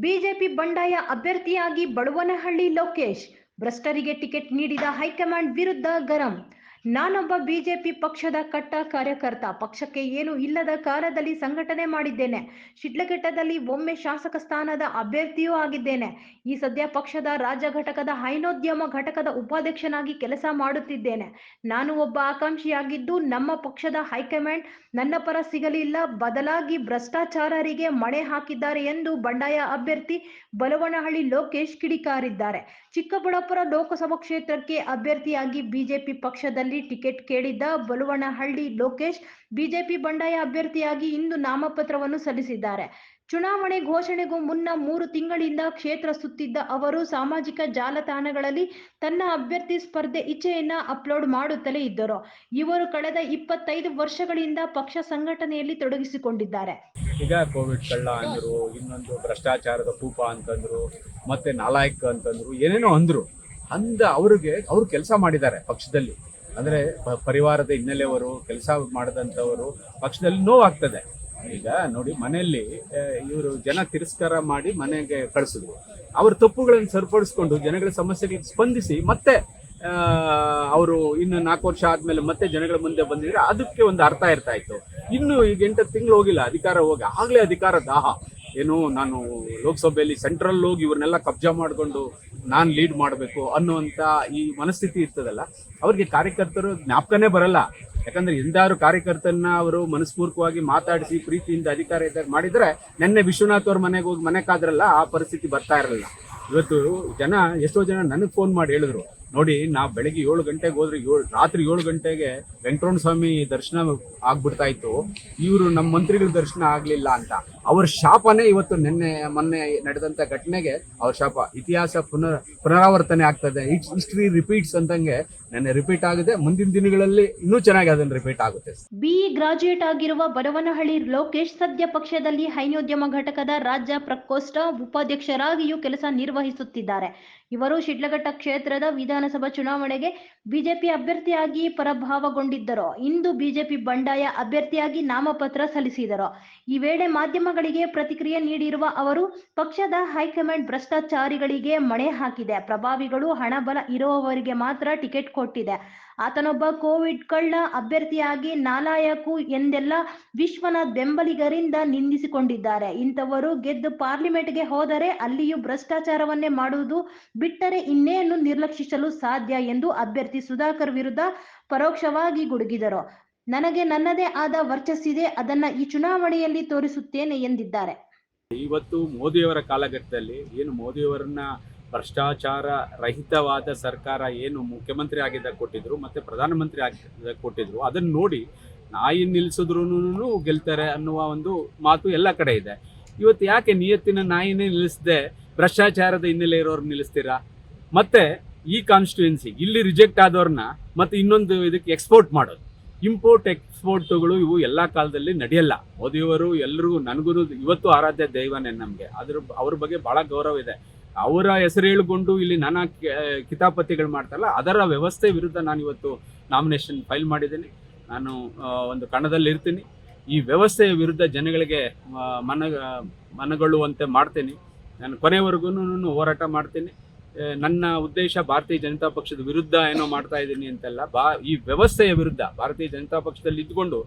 BJP ಬಂಡಾಯ ಅಭ್ಯರ್ಥಿಯಾಗಿ ಬಡವನಹಳ್ಳಿ ಲೋಕೇಶ್ ಭ್ರಷ್ಟರಿಗೆ ಟಿಕೆಟ್ ನೀಡಿದ ಹೈಕಮಾಂಡ್ ವಿರುದ್ಧ ಗರಂ ನಾನೊಬ್ಬ ಬಿಜೆಪಿ ಪಕ್ಷದ ಕಟ್ಟ ಕಾರ್ಯಕರ್ತ. ಪಕ್ಷಕ್ಕೆ ಏನು ಇಲ್ಲದ ಕಾಲದಲ್ಲಿ ಸಂಘಟನೆ ಮಾಡಿದ್ದೇನೆ. ಶಿಡ್ಲಘಟ್ಟದಲ್ಲಿ ಒಮ್ಮೆ ಶಾಸಕ ಸ್ಥಾನದ ಅಭ್ಯರ್ಥಿಯೂ ಆಗಿದ್ದೇನೆ. ಈ ಸದ್ಯ ಪಕ್ಷದ ರಾಜ್ಯ ಘಟಕದ ಹೈನೋದ್ಯಮ ಘಟಕದ ಉಪಾಧ್ಯಕ್ಷನಾಗಿ ಕೆಲಸ ಮಾಡುತ್ತಿದ್ದೇನೆ. ನಾನು ಒಬ್ಬ ಆಕಾಂಕ್ಷಿಯಾಗಿದ್ದು ನಮ್ಮ ಪಕ್ಷದ ಹೈಕಮಾಂಡ್ ನನ್ನ ಪರ ಸಿಗಲಿಲ್ಲ. ಬದಲಾಗಿ ಭ್ರಷ್ಟಾಚಾರರಿಗೆ ಮಣೆ ಹಾಕಿದ್ದಾರೆ ಎಂದು ಬಂಡಾಯ ಅಭ್ಯರ್ಥಿ ಬಲವನಹಳ್ಳಿ ಲೋಕೇಶ್ ಕಿಡಿಕಾರಿದ್ದಾರೆ. ಚಿಕ್ಕಬಳ್ಳಾಪುರ ಲೋಕಸಭಾ ಕ್ಷೇತ್ರಕ್ಕೆ ಅಭ್ಯರ್ಥಿಯಾಗಿ ಬಿಜೆಪಿ ಪಕ್ಷದಲ್ಲಿ ಟಿಕೆಟ್ ಕೇಳಿದ್ದ ಬಲುವನಹಳ್ಳಿ ಲೋಕೇಶ್ ಬಿಜೆಪಿ ಬಂಡಾಯ ಅಭ್ಯರ್ಥಿಯಾಗಿ ಇಂದು ನಾಮಪತ್ರವನ್ನು ಸಲ್ಲಿಸಿದ್ದಾರೆ. ಚುನಾವಣೆ ಘೋಷಣೆಗೂ ಮುನ್ನ ಮೂರು ತಿಂಗಳಿಂದ ಕ್ಷೇತ್ರ ಸುತ್ತಿದ್ದ ಅವರು ಸಾಮಾಜಿಕ ಜಾಲತಾಣಗಳಲ್ಲಿ ತನ್ನ ಅಭ್ಯರ್ಥಿ ಸ್ಪರ್ಧೆ ಇಚ್ಛೆಯನ್ನ ಅಪ್ಲೋಡ್ ಮಾಡುತ್ತಲೇ ಇದ್ದರು. ಇವರು ಕಳೆದ ಇಪ್ಪತ್ತೈದು ವರ್ಷಗಳಿಂದ ಪಕ್ಷ ಸಂಘಟನೆಯಲ್ಲಿ ತೊಡಗಿಸಿಕೊಂಡಿದ್ದಾರೆ. ಈಗ ಕೋವಿಡ್ ಕಳ್ಳ ಅಂದ್ರು, ಇನ್ನೊಂದು ಭ್ರಷ್ಟಾಚಾರದ ಕೂಪ ಅಂತಂದ್ರು, ಮತ್ತೆ ನಾಲಾಯಕ್ ಅಂತಂದ್ರು, ಏನೇನೋ ಅಂದ್ರು, ಅಂದ ಅವ್ರಿಗೆ ಅವ್ರು ಕೆಲಸ ಮಾಡಿದ್ದಾರೆ ಪಕ್ಷದಲ್ಲಿ. ಅಂದ್ರೆ ಪರಿವಾರದ ಹಿನ್ನೆಲೆಯವರು, ಕೆಲಸ ಮಾಡಿದಂಥವರು, ಪಕ್ಷದಲ್ಲಿ ನೋವಾಗ್ತದೆ. ಈಗ ನೋಡಿ, ಮನೆಯಲ್ಲಿ ಇವರು ಜನ ತಿರಸ್ಕಾರ ಮಾಡಿ ಮನೆಗೆ ಕಳಿಸಿದ್ರು. ಅವ್ರ ತಪ್ಪುಗಳನ್ನು ಸರಿಪಡಿಸ್ಕೊಂಡು ಜನಗಳ ಸಮಸ್ಯೆಗಳಿಗೆ ಸ್ಪಂದಿಸಿ ಮತ್ತೆ ಅವರು ಇನ್ನು ನಾಲ್ಕು ವರ್ಷ ಆದಮೇಲೆ ಮತ್ತೆ ಜನಗಳ ಮುಂದೆ ಬಂದಿದ್ರೆ ಅದಕ್ಕೆ ಒಂದು ಅರ್ಥ ಇರ್ತಾ ಇತ್ತು. ಇನ್ನು ಈಗ ಎಂಟು ತಿಂಗಳು ಹೋಗಿಲ್ಲ, ಅಧಿಕಾರ ಹೋಗಿ, ಆಗ್ಲೇ ಅಧಿಕಾರ ದಾಹ. ಏನು ನಾನು ಲೋಕಸಭೆಯಲ್ಲಿ ಸೆಂಟ್ರಲ್ ಹೋಗಿ ಇವ್ರನ್ನೆಲ್ಲ ಕಬ್ಜಾ ಮಾಡಿಕೊಂಡು ನಾನು ಲೀಡ್ ಮಾಡಬೇಕು ಅನ್ನುವಂಥ ಈ ಮನಸ್ಥಿತಿ ಇರ್ತದಲ್ಲ, ಅವ್ರಿಗೆ ಕಾರ್ಯಕರ್ತರು ಜ್ಞಾಪಕನೇ ಬರಲ್ಲ. ಯಾಕಂದ್ರೆ ಎಂದಾರು ಕಾರ್ಯಕರ್ತರನ್ನ ಅವರು ಮನಸ್ಪೂರ್ವಕವಾಗಿ ಮಾತಾಡಿಸಿ, ಪ್ರೀತಿಯಿಂದ ಅಧಿಕಾರ ಇದ್ದಾಗ ಮಾಡಿದ್ರೆ ನಿನ್ನೆ ವಿಶ್ವನಾಥ್ ಅವ್ರ ಮನೆಗೆ ಹೋಗಿ ಮನೆ ಕಾದ್ರಲ್ಲ ಆ ಪರಿಸ್ಥಿತಿ ಬರ್ತಾ ಇರಲಿಲ್ಲ. ಇವತ್ತು ಜನ, ಎಷ್ಟೋ ಜನ ನನಗೆ ಫೋನ್ ಮಾಡಿ ಹೇಳಿದ್ರು, ನೋಡಿ, ನಾವು ಬೆಳಗ್ಗೆ ಏಳು ಗಂಟೆಗೆ ಹೋದ್ರೆ ಏಳು, ರಾತ್ರಿ ಏಳು ಗಂಟೆಗೆ ವೆಂಕಟರಮಣ ಸ್ವಾಮಿ ದರ್ಶನ ಆಗ್ಬಿಡ್ತಾ ಇತ್ತು. ಇವರು ನಮ್ಮ ಮಂತ್ರಿಗಳ ದರ್ಶನ ಆಗಲಿಲ್ಲ ಅಂತ. ಅವ್ರ ಶಾಪನೇ ಇವತ್ತು ನಿನ್ನೆ, ಮೊನ್ನೆ ನಡೆದಂತ ಘಟನೆಗೆ ಅವ್ರ ಶಾಪ. ಇತಿಹಾಸ ಪುನರ್, ಪುನರಾವರ್ತನೆ ಆಗ್ತದೆ. ಹಿಸ್ಟ್ರಿ ರಿಪೀಟ್ಸ್ ಅಂತಂಗೆ ನೆನ್ನೆ ರಿಪೀಟ್ ಆಗಿದೆ. ಮುಂದಿನ ದಿನಗಳಲ್ಲಿ ಇನ್ನೂ ಚೆನ್ನಾಗಿ ಅದನ್ನ ರಿಪೀಟ್ ಆಗುತ್ತೆ. ಬಿ ಗ್ರಾಜುಯೇಟ್ ಆಗಿರುವ ಬಡವನಹಳ್ಳಿ ಲೋಕೇಶ್ ಸದ್ಯ ಪಕ್ಷದಲ್ಲಿ ಹೈನೋದ್ಯಮ ಘಟಕದ ರಾಜ್ಯ ಪ್ರಕೋಷ್ಠ ಉಪಾಧ್ಯಕ್ಷರಾಗಿಯೂ ಕೆಲಸ ನಿರ್ವಹಿಸುತ್ತಿದ್ದಾರೆ. ಇವರು ಶಿಡ್ಲಘಟ್ಟ ಕ್ಷೇತ್ರದ ವಿಧಾನಸಭಾ ಚುನಾವಣೆಗೆ ಬಿಜೆಪಿ ಅಭ್ಯರ್ಥಿಯಾಗಿ ಪರಭಾವಗೊಂಡಿದ್ದರು. ಇಂದು ಬಿಜೆಪಿ ಬಂಡಾಯ ಅಭ್ಯರ್ಥಿಯಾಗಿ ನಾಮಪತ್ರ ಸಲ್ಲಿಸಿದರು. ಈ ವೇಳೆ ಮಾಧ್ಯಮಗಳಿಗೆ ಪ್ರತಿಕ್ರಿಯೆ ನೀಡಿರುವ ಅವರು, ಪಕ್ಷದ ಹೈಕಮಾಂಡ್ ಭ್ರಷ್ಟಾಚಾರಿಗಳಿಗೆ ಮಣೆ ಹಾಕಿದೆ. ಪ್ರಭಾವಿಗಳು ಹಣಬಲ ಇರುವವರಿಗೆ ಮಾತ್ರ ಟಿಕೆಟ್ ಕೊಟ್ಟಿದೆ. ಆತನೊಬ್ಬ ಕೋವಿಡ್ ಕಳ್ಳ ಅಭ್ಯರ್ಥಿಯಾಗಿ ನಾಲಾಯಕು ಎಂದೆಲ್ಲ ವಿಶ್ವನ ಬೆಂಬಲಿಗರಿಂದ ನಿಂದಿಸಿಕೊಂಡಿದ್ದಾರೆ. ಇಂಥವರು ಗೆದ್ದು ಪಾರ್ಲಿಮೆಂಟ್ಗೆ ಹೋದರೆ ಅಲ್ಲಿಯೂ ಭ್ರಷ್ಟಾಚಾರವನ್ನೇ ಮಾಡುವುದು ಬಿಟ್ಟರೆ ಇನ್ನೇನು ನಿರ್ಲಕ್ಷಿಸಲು ಸಾಧ್ಯ ಎಂದು ಅಭ್ಯರ್ಥಿ ಸುಧಾಕರ್ ವಿರುದ್ಧ ಪರೋಕ್ಷವಾಗಿ ಗುಡುಗಿದರು. ನನಗೆ ನನ್ನದೇ ಆದ ವರ್ಚಸ್ಸಿದೆ, ಅದನ್ನ ಈ ಚುನಾವಣೆಯಲ್ಲಿ ತೋರಿಸುತ್ತೇನೆ ಎಂದಿದ್ದಾರೆ. ಇವತ್ತು ಮೋದಿಯವರ ಕಾಲಘಟ್ಟದಲ್ಲಿ ಏನು ಮೋದಿಯವರನ್ನ ಭ್ರಷ್ಟಾಚಾರ ರಹಿತವಾದ ಸರ್ಕಾರ ಏನು ಮುಖ್ಯಮಂತ್ರಿ ಆಗಿದ್ದಾಗ ಕೊಟ್ಟಿದ್ರು, ಮತ್ತೆ ಪ್ರಧಾನಮಂತ್ರಿ ಆಗಿದ್ದಾಗ ಕೊಟ್ಟಿದ್ರು, ಅದನ್ನ ನೋಡಿ ನಾಯಿ ನಿಲ್ಲಿಸಿದ್ರು ಗೆಲ್ತಾರೆ ಅನ್ನುವ ಒಂದು ಮಾತು ಎಲ್ಲ ಕಡೆ ಇದೆ. ಇವತ್ತು ಯಾಕೆ ನಿಯತ್ತಿನ ನಾಯಿನೇ ನಿಲ್ಲಿಸದೆ ಭ್ರಷ್ಟಾಚಾರದ ಹಿನ್ನೆಲೆ ಇರೋರು ನಿಲ್ಲಿಸ್ತೀರಾ? ಮತ್ತೆ ಈ ಕಾನ್ಸ್ಟಿಟ್ಯೂನ್ಸಿ ಇಲ್ಲಿ ರಿಜೆಕ್ಟ್ ಆದವ್ರನ್ನ ಮತ್ತೆ ಇನ್ನೊಂದು ಇದಕ್ಕೆ ಎಕ್ಸ್ಪೋರ್ಟ್ ಮಾಡೋದು. ಇಂಪೋರ್ಟ್ ಎಕ್ಸ್ಪೋರ್ಟ್ಗಳು ಇವು ಎಲ್ಲ ಕಾಲದಲ್ಲಿ ನಡೆಯಲ್ಲ. ಮೋದಿಯವರು ಎಲ್ರಿಗೂ ನನಗೂ ಇವತ್ತು ಆರಾಧ್ಯ ದೈವನೇ ನಮಗೆ. ಅದ್ರ ಅವ್ರ ಬಗ್ಗೆ ಬಹಳ ಗೌರವ ಇದೆ. ಅವರ ಹೆಸರು ಹೇಳಿಕೊಂಡು ಇಲ್ಲಿ ನಾನಾ ಕಿತಾಪತಿಗಳು ಮಾಡ್ತಾರಲ್ಲ, ಅದರ ವ್ಯವಸ್ಥೆ ವಿರುದ್ಧ ನಾನು ಇವತ್ತು ನಾಮಿನೇಷನ್ ಫೈಲ್ ಮಾಡಿದ್ದೀನಿ. ನಾನು ಒಂದು ಕಣದಲ್ಲಿ ಇರ್ತೀನಿ. ಈ ವ್ಯವಸ್ಥೆಯ ವಿರುದ್ಧ ಜನಗಳಿಗೆ ಮನ, ಮನಗೊಳ್ಳುವಂತೆ ಮಾಡ್ತೀನಿ. ನಾನು ಕೊನೆವರೆಗೂ ಹೋರಾಟ ಮಾಡ್ತೀನಿ. ನನ್ನ ಉದ್ದೇಶ ಭಾರತೀಯ ಜನತಾ ಪಕ್ಷದ ವಿರುದ್ಧ ಏನೋ ಮಾಡ್ತಾ ಇದ್ದೀನಿ ಅಂತೆಲ್ಲ, ಬಾ, ಈ ವ್ಯವಸ್ಥೆಯ ವಿರುದ್ಧ ಭಾರತೀಯ ಜನತಾ ಪಕ್ಷದಲ್ಲಿ ಇದ್ಕೊಂಡು